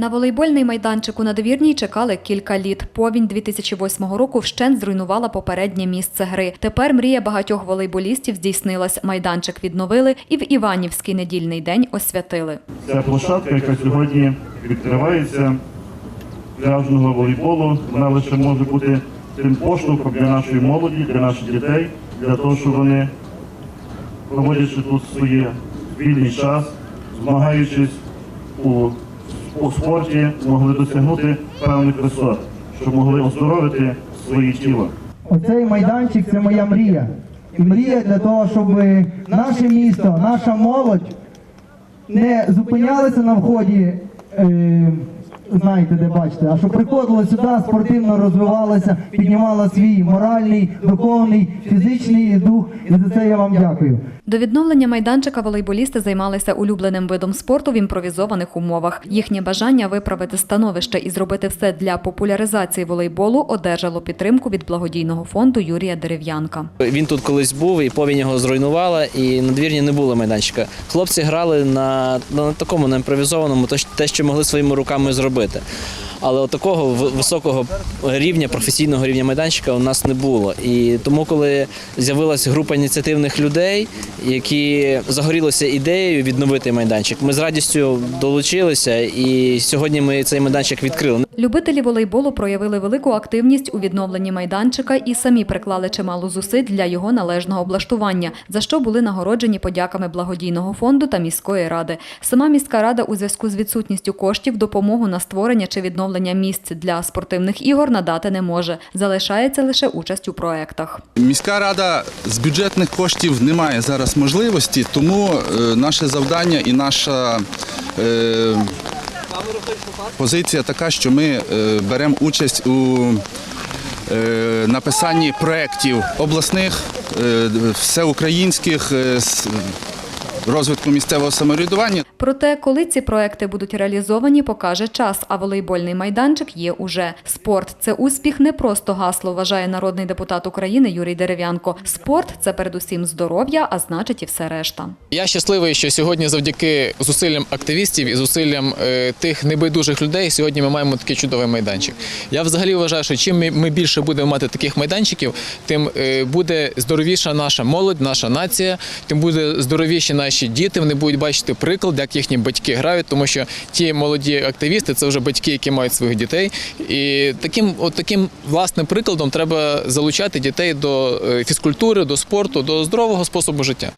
На волейбольний майданчик у надвірній чекали кілька літ. Повінь 2008 року вщент зруйнувала попереднє місце гри. Тепер мрія багатьох волейболістів здійснилась. Майданчик відновили і в Іванівський недільний день освятили. Ця площадка, яка сьогодні відкривається пляжного волейболу, вона лише може бути тим поштовхом для нашої молоді, для наших дітей, для того, щоб вони, проводячи тут своє вільний час, змагаючись у, у спорті, змогли досягнути певних висот, щоб могли оздоровити своє тіло. Оцей майданчик це моя мрія. І мрія для того, щоб наше місто, наша молодь не зупинялися на вході, е, знаєте, де бачите, а щоб приходили сюди, спортивно розвивалися, піднімала свій моральний, духовний, фізичний дух. І за це я вам дякую. До відновлення майданчика волейболісти займалися улюбленим видом спорту в імпровізованих умовах. Їхнє бажання виправити становище і зробити все для популяризації волейболу одержало підтримку від благодійного фонду Юрія Дерев'янка. Він тут колись був, і повінь його зруйнувала, і на двірні не було майданчика. Хлопці грали на, на такому на імпровізованому, те, що могли своїми руками зробити. Але от такого високого рівня, професійного рівня майданчика у нас не було. І тому, коли з'явилася група ініціативних людей, які загорілися ідеєю відновити майданчик, ми з радістю долучилися, і сьогодні ми цей майданчик відкрили. Любителі волейболу проявили велику активність у відновленні майданчика і самі приклали чимало зусиль для його належного облаштування, за що були нагороджені подяками благодійного фонду та міської ради. Сама міська рада у зв'язку з відсутністю коштів допомогу на створення чи відновлення місць для спортивних ігор надати не може. Залишається лише участь у проектах. Міська рада з бюджетних коштів не має зараз можливості, тому е, наше завдання і наша е, позиція така, що ми е, беремо участь у е, написанні проєктів обласних, е, всеукраїнських розвитку місцевого самоврядування. Проте, коли ці проекти будуть реалізовані, покаже час. А волейбольний майданчик є уже. Спорт це успіх, не просто гасло, вважає народний депутат України Юрій Дерев'янко. Спорт це передусім здоров'я, а значить і все решта. Я щасливий, що сьогодні, завдяки зусиллям активістів і зусиллям е, тих небайдужих людей, сьогодні ми маємо такий чудовий майданчик. Я взагалі вважаю, що чим ми- більше будемо мати таких майданчиків, тим е, буде здоровіша наша молодь, наша нація, тим буде здоровіші наші діти. Вони будуть бачити приклад, як їхні батьки грають, тому що ті молоді активісти це вже батьки, які мають своїх дітей. І таким, от таким власним прикладом треба залучати дітей до е, фізкультури, до спорту, до здорового способу життя.